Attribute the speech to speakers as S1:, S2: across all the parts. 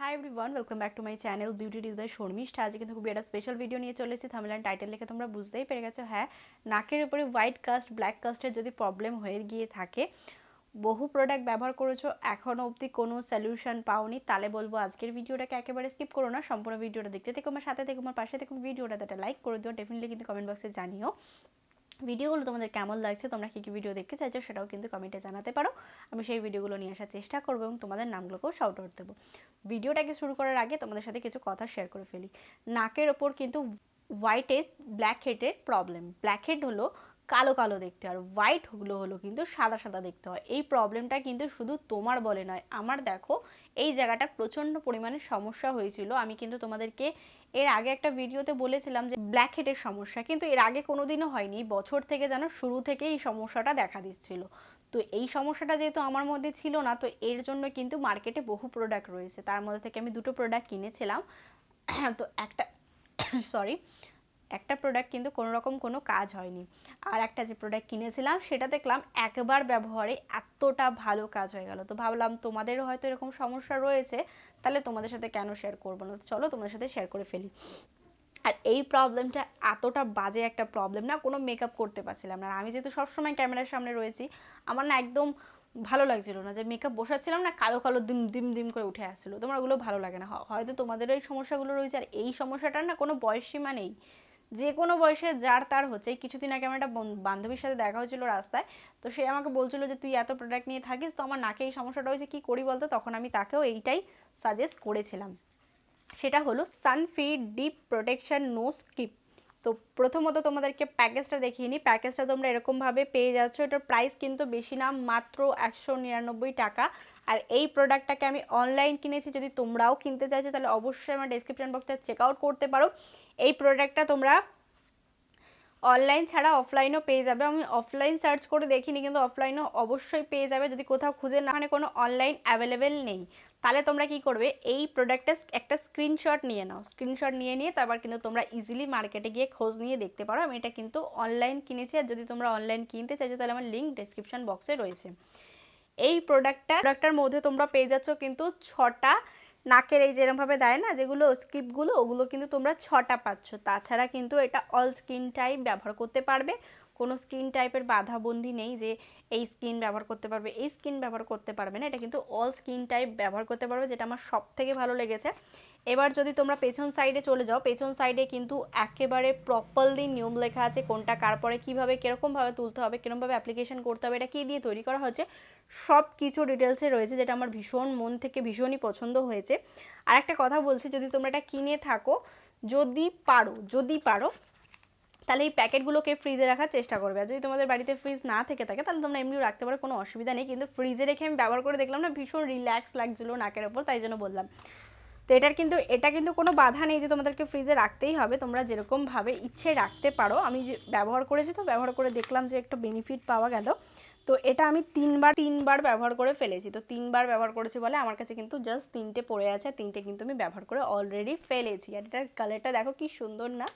S1: Hi everyone welcome back to my channel beauty ডিজাই Sharmistha আজকে কিন্তু খুবই একটা স্পেশাল ভিডিও নিয়ে চলে এসেছি। থামলান টাইটেল লিখে তোমরা বুঝতেই পেরে গেছো। হ্যাঁ নাকের উপরে হোয়াইট কাস্ট ব্ল্যাক কাস্টের যদি প্রবলেম হয়ে গিয়ে থাকে, বহু প্রোডাক্ট ব্যবহার করেছ এখনও অবধি কোনো সলিউশন পাওনি। তাহলে বলব আজকের ভিডিওটাকে একেবারে স্কিপ করো না। সম্পূর্ণ ভিডিওটা দেখতে থেকে, আমার সাথে থেকে, আমার পাশে থেকে। ভিডিওটা একটা লাইক করে দিও। ডেফিনেটলি কিন্তু কমেন্ট বক্সে জানিও। ভিডিওগুলো তোমাদের কেমন লাগছে, তোমরা কী কী ভিডিও দেখতে চাইছো সেটাও কিন্তু কমেন্টে জানাতে পারো। আমি সেই ভিডিওগুলো নিয়ে আসার চেষ্টা করব এবং তোমাদের নামগুলোকেও শাউট আউট দেবো। ভিডিওটাকে শুরু করার আগে তোমাদের সাথে কিছু কথা শেয়ার করে ফেলি। নাকের ওপর কিন্তু হোয়াইট এজ ব্ল্যাক হেডের প্রবলেম ব্ল্যাক হেড হলো কালো কালো দেখতে, আর হোয়াইট হলো হলো কিন্তু সাদা সাদা দেখতে হয়। এই প্রবলেমটা কিন্তু শুধু তোমার বলে নয়, আমার দেখো, এই জায়গাটা প্রচণ্ড পরিমাণে সমস্যা হয়েছিল। আমি কিন্তু তোমাদেরকে এর আগে একটা ভিডিওতে বলেছিলাম যে ব্ল্যাক হেডের সমস্যা, কিন্তু এর আগে কোনোদিনও হয়নি, বছর থেকে যেন শুরু থেকে এই সমস্যাটা দেখা দিচ্ছিল। তো এই সমস্যাটা যেহেতু আমার মধ্যে ছিল না, তো এর জন্য কিন্তু মার্কেটে বহু প্রোডাক্ট রয়েছে। তার মধ্যে থেকে আমি দুটো প্রোডাক্ট কিনেছিলাম। তো একটা সরি একটা প্রোডাক্ট কিন্তু কোনো রকম কোনো কাজ হয়নি। আর একটা যে প্রোডাক্ট কিনেছিলাম, সেটা দেখলাম একবার ব্যবহারে এতটা ভালো কাজ হয়ে গেল। তো ভাবলাম তোমাদেরও হয়তো এরকম সমস্যা রয়েছে, তাহলে তোমাদের সাথে কেন শেয়ার করব না? চলো তোমাদের সাথে শেয়ার করে ফেলি। আর এই প্রবলেমটা এতটা বাজে একটা প্রবলেম না, কোনো মেকআপ করতে পারছিলাম না। আর আমি যেহেতু সবসময় ক্যামেরার সামনে রয়েছি, আমার না একদম ভালো লাগছিল না। যে মেকআপ বসাচ্ছিলাম না, কালো কালো দিম দিম দিম করে উঠে আসছিল। তোমার ওগুলো ভালো লাগে না। হয়তো তোমাদেরও এই সমস্যাগুলো রয়েছে। আর এই সমস্যাটার না কোনো বয়স সীমা নেই। যে কোনো বয়সে যার তার হচ্ছে। কিছুদিন আগে আমার একটা বান্ধবীর সাথে দেখা হয়েছিল রাস্তায়, তো সে আমাকে বলছিল যে, তুই এত প্রোডাক্ট নিয়ে থাকিস, তো আমার নাকে এই সমস্যাটা হয়েছে, কী করি বলতো? তখন আমি তাকেও এইটাই সাজেস্ট করেছিলাম। সেটা হলো সানফিড ডিপ প্রোটেকশন নো স্কিপ তো প্রথমত তোমাদেরকে প্যাকেজটা দেখিয়ে নিই। প্যাকেজটা তোমরা এরকমভাবে পেয়ে যাচ্ছ। এটার প্রাইস কিন্তু বেশি না, মাত্র একশো নিরানব্বই টাকা। আর এই প্রোডাক্টটাকে আমি অনলাইন কিনেছি, যদি তোমরাও কিনতে চাইছো, তাহলে অবশ্যই আমার ডেসক্রিপশন বক্সে চেক আউট করতে পারো। এই প্রোডাক্টটা তোমরা অনলাইন ছাড়া অফলাইনও পেয়ে যাবে। আমি অফলাইন সার্চ করে দেখিনি, কিন্তু অফলাইনও অবশ্যই পেয়ে যাবে। যদি কোথাও খুঁজে না মানে কোনো অনলাইন অ্যাভেলেবেল নেই, তাহলে তোমরা কি করবে? এই প্রোডাক্টের একটা স্ক্রিনশট নিয়ে নাও। স্ক্রিনশট নিয়ে নিয়ে তারপর কিন্তু তোমরা ইজিলি মার্কেটে গিয়ে খোঁজ নিয়ে দেখতে পারো। আমি এটা কিন্তু অনলাইন কিনেছি, আর যদি তোমরা অনলাইন কিনতে চাইছো, তাহলে আমার লিঙ্ক ডেসক্রিপশন বক্সে রয়েছে। এই প্রোডাক্টটা প্রোডাক্টটার মধ্যে তোমরা পেয়ে যাচ্ছ কিন্তু ছটা নাকের এই যেরকমভাবে দেয় না, যেগুলো স্কিপগুলো ওগুলো কিন্তু তোমরা ছটা পাচ্ছ। তাছাড়া কিন্তু এটা অল স্কিন টাইপ ব্যবহার করতে পারবে। কোনো স্কিন টাইপের বাধাবন্দি নেই যে এই স্কিন ব্যবহার করতে পারবে, এই স্কিন ব্যবহার করতে পারবে না। এটা কিন্তু অল স্কিন টাইপ ব্যবহার করতে পারবে, যেটা আমার সব থেকে ভালো লেগেছে। এবার যদি তোমরা পেছন সাইডে চলে যাও, পেছন সাইডে কিন্তু একেবারে প্রপারলি নিয়ম লেখা আছে কোনটা কার পরে কীভাবে কীরকমভাবে তুলতে হবে কীরকমভাবে অ্যাপ্লিকেশন করতে হবে, এটা কী দিয়ে তৈরি করা হচ্ছে সব কিছু ডিটেলসে রয়েছে, যেটা আমার ভীষণ মন থেকে ভীষণই পছন্দ হয়েছে। আর একটা কথা বলছি, যদি তোমরা এটা কিনে থাকো, যদি পারো যদি পারো তাহলে এই প্যাকেটগুলোকে ফ্রিজে রাখার চেষ্টা করবে। আর যদি তোমাদের বাড়িতে ফ্রিজ না থেকে থাকে, তাহলে তোমরা এমনিও রাখতে পারো, কোনো অসুবিধা নেই। কিন্তু ফ্রিজে রেখে আমি ব্যবহার করে দেখলাম না, ভীষণ রিল্যাক্স লাগছিল নাকের ওপর, তাই জন্য বললাম। তো এটার কিন্তু, এটা কিন্তু কোনো বাধা নেই যে তোমাদেরকে ফ্রিজে রাখতেই হবে, তোমরা যেরকমভাবে ইচ্ছে রাখতে পারো। আমি ব্যবহার করেছি তো, ব্যবহার করে দেখলাম যে একটা বেনিফিট পাওয়া গেল। তো এটা আমি তিনবার তিনবার ব্যবহার করে ফেলেছি। তো তিনবার ব্যবহার করেছি বলে আমার কাছে কিন্তু জাস্ট তিনটে পড়ে আছে, তিনটে কিন্তু আমি ব্যবহার করে অলরেডি ফেলেছি। আর এটার কালারটা দেখো কি সুন্দর না?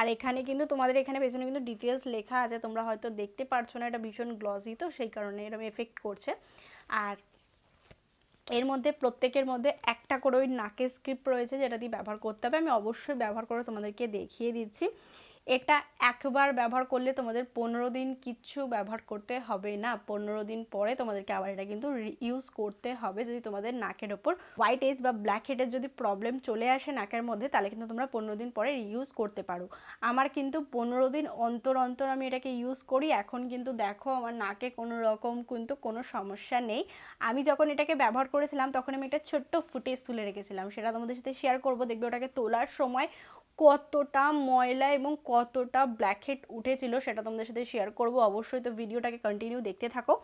S1: আর এখানে কিন্তু তোমাদের এখানে পেছনে কিন্তু ডিটেলস লেখা আছে, তোমরা হয়তো দেখতে পারছ না, এটা ভীষণ গ্লসি তো, সেই কারণে এরকম এফেক্ট করছে। আর এর মধ্যে, প্রত্যেকের মধ্যে একটা করে ওই নাকের স্ক্রিপ্ট রয়েছে যেটা দিয়ে ব্যবহার করতে হবে, আমি অবশ্যই ব্যবহার করে তোমাদেরকে দেখিয়ে দিচ্ছি। এটা একবার ব্যবহার করলে তোমাদের পনেরো দিন কিচ্ছু ব্যবহার করতে হবে না। পনেরো দিন পরে তোমাদেরকে আবার এটা কিন্তু ইউজ করতে হবে। যদি তোমাদের নাকের ওপর হোয়াইট এজ বা ব্ল্যাক হেডের যদি প্রবলেম চলে আসে নাকের মধ্যে, তাহলে কিন্তু তোমরা পনেরো দিন পরে ইউজ করতে পারো। আমার কিন্তু পনেরো দিন অন্তর অন্তর আমি এটাকে ইউজ করি। এখন কিন্তু দেখো আমার নাকে কোনো রকম কিন্তু কোনো সমস্যা নেই। আমি যখন এটাকে ব্যবহার করেছিলাম, তখন আমি একটা ছোট্ট ফুটেজ তুলে রেখেছিলাম। সেটা তোমাদের সাথে শেয়ার করব। দেখবে ওটাকে তোলার সময় কতটা ময়লা এবং কতটা ব্ল্যাক হেড উঠেছিল সেটা তোমাদের সাথে শেয়ার করব। অবশ্যই তো ভিডিওটাকে কন্টিনিউ দেখতে থাকো।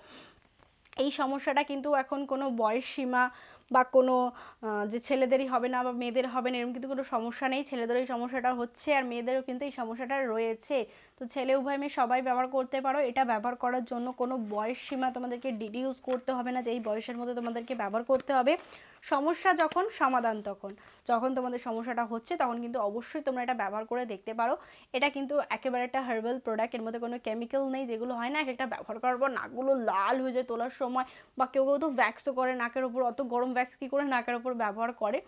S1: এই সমস্যাটা কিন্তু এখন কোনো বয়স সীমা বা কোনো যে ছেলেদেরই হবে না বা মেয়েদের হবে না, এরকম কিন্তু কোনো সমস্যা নেই। ছেলেদের এই সমস্যাটা হচ্ছে আর মেয়েদেরও কিন্তু এই সমস্যাটা রয়েছে। তো ছেলে উভয় মেয়ে সবাই ব্যবহার করতে পারো। এটা ব্যবহার করার জন্য কোনো বয়স সীমা তোমাদেরকে ডিডিউস করতে হবে না যে এই বয়সের মধ্যে তোমাদেরকে ব্যবহার করতে হবে। সমস্যা যখন, সমাধান তখন। যখন তোমাদের সমস্যাটা হচ্ছে, তখন কিন্তু অবশ্যই তোমরা এটা ব্যবহার করে দেখতে পারো। এটা কিন্তু একেবারে একটা হার্বাল প্রোডাক্টের মধ্যে কোনো কেমিক্যাল নেই, যেগুলো হয় না, এক একটা ব্যবহার করার পর নাকগুলো লাল হয়ে যায় তোলার সময় বা কেউ কেউ তো ভ্যাক্সও করে, নাকের ওপর অত গরম ভ্যাক্স কী করে নাকের ওপর ব্যবহার করে,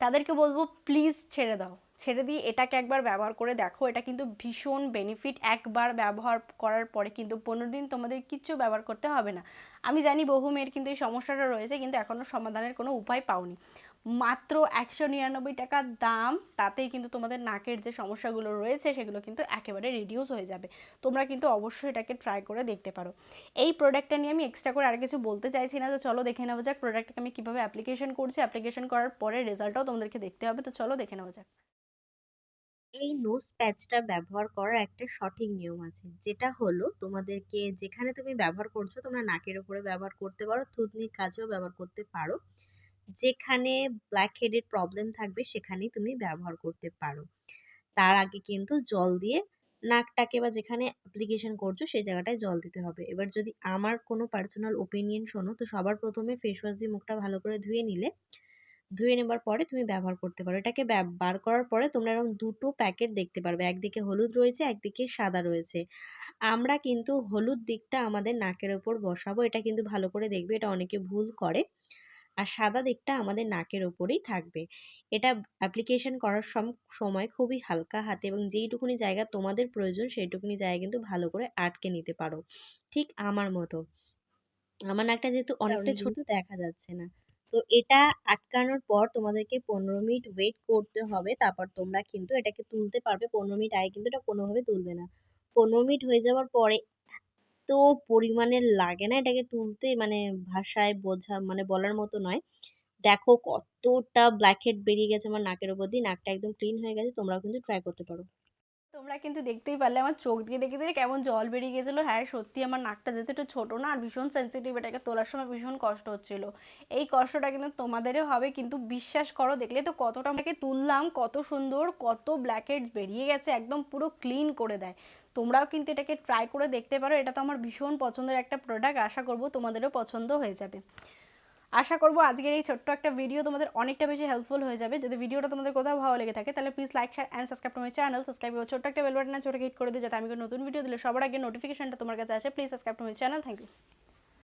S1: তাদেরকে বলব প্লিজ ছেড়ে দাও। ছেড়ে দিয়ে এটাকে একবার ব্যবহার করে দেখো, এটা কিন্তু ভীষণ বেনিফিট একবার ব্যবহার করার পরে কিন্তু পনেরো দিন তোমাদের কিচ্ছু ব্যবহার করতে হবে না। আমি জানি বহু মেয়ের কিন্তু এই সমস্যাটা রয়েছে, কিন্তু এখনও সমাধানের কোনো উপায় পাওনি। মাত্র একশো নিরানব্বই টাকার দাম, তাতেই কিন্তু তোমাদের নাকের যে সমস্যাগুলো রয়েছে, সেগুলো কিন্তু একেবারে রিডিউস হয়ে যাবে। তোমরা কিন্তু অবশ্যই এটাকে ট্রাই করে দেখতে পারো। এই প্রোডাক্টটা নিয়ে আমি এক্সট্রা করে আর কিছু বলতে চাইছি না, তো চলো দেখে নেওয়া যাক প্রোডাক্টটাকে আমি কীভাবে অ্যাপ্লিকেশন করছি। অ্যাপ্লিকেশন করার পরে রেজাল্টটাও তোমাদেরকে দেখতে হবে, তো চলো দেখে নেওয়া যাক।
S2: এই নোজ প্যাচটা ব্যবহার করার একটা সঠিক নিয়ম আছে, যেটা হলো তোমাদেরকে যেখানে তুমি ব্যবহার করছ, তোমরা নাকের ওপরে ব্যবহার করতে পারো, থুতনির কাছেও ব্যবহার করতে পারো। যেখানে ব্ল্যাক হেডের প্রবলেম থাকবে, সেখানেই তুমি ব্যবহার করতে পারো। তার আগে কিন্তু জল দিয়ে নাকটাকে বা যেখানে অ্যাপ্লিকেশন করছ, সেই জায়গাটায় জল দিতে হবে। এবার যদি আমার কোনো পার্সোনাল ওপিনিয়ন শোনো, তো সবার প্রথমে ফেস ওয়াশ দিয়ে মুখটা ভালো করে ধুয়ে নিলে, ধুয়ে নেবার পরে তুমি ব্যবহার করতে পারো। এটাকে বার করার পরে তোমরা এরকম দুটো প্যাকেট দেখতে পারবে। একদিকে হলুদ রয়েছে, একদিকে সাদা রয়েছে। আমরা কিন্তু হলুদ দিকটা আমাদের নাকের ওপর বসাবো। এটা কিন্তু ভালো করে দেখবে, এটা অনেকে ভুল করে। আর সাদা দিকটা আমাদের নাকের ওপরেই থাকবে। এটা অ্যাপ্লিকেশন করার সময় খুবই হালকা হাতে এবং যেইটুকুনি জায়গা তোমাদের প্রয়োজন সেইটুকুনি জায়গা কিন্তু ভালো করে আটকে নিতে পারো। ঠিক আমার মতো। আমার নাকটা যেহেতু অনেকটা ছোট দেখা যাচ্ছে না। তো এটা আটকানোর পর তোমাদেরকে পনেরো মিনিট ওয়েট করতে হবে। তারপর তোমরা কিন্তু এটাকে তুলতে পারবে। পনেরো মিনিট আগে কিন্তু এটা কোনোভাবে তুলবে না। পনেরো মিনিট হয়ে যাওয়ার পরে এত পরিমাণে লাগে না এটাকে তুলতে মানে ভাষায় বোঝা মানে বলার মতো নয়। দেখো কতটা ব্ল্যাকহেড বেরিয়ে গেছে আমার নাকের ওপর দিয়ে, নাকটা একদম ক্লিন হয়ে গেছে, তোমরাও কিন্তু ট্রাই করতে পারো।
S1: তোমরা কিন্তু দেখতেই পারলে, আমার চোখ দিয়ে দেখেছিলে কেমন জল বেরিয়ে গেছিল। হ্যাঁ সত্যি আমার নাকটা যেহেতু একটু ছোটো না, আর ভীষণ সেন্সিটিভ এটাকে তোলার সময় ভীষণ কষ্ট হচ্ছিল। এই কষ্টটা কিন্তু তোমাদেরও হবে, কিন্তু বিশ্বাস করো, দেখলে তো কতটা আমাকে তুললাম, কত সুন্দর, কত ব্ল্যাকেট বেরিয়ে গেছে, একদম পুরো ক্লিন করে দেয়। তোমরাও কিন্তু এটাকে ট্রাই করে দেখতে পারো। এটা তো আমার ভীষণ পছন্দের একটা প্রোডাক্ট আশা করব তোমাদেরও পছন্দ হয়ে যাবে। আশা করব আজকের এই ছোট্ট একটা ভিডিও তোমাদের অনেকটা বেশি হেল্পফুল হয়ে যাবে। যদি ভিডিওটা তোমাদের কোথাও ভালো লেগে থাকে, তাহলে please like share and subscribe to my channel subscribe করো, ছোট্ট একটা বেল বাটন ছোটো হিট করে দিই যাতে আমি নতুন ভিডিও দিলে সবার আগে নোটিফিকেশনটা তোমার কাছে আসে। Please subscribe to my channel thank you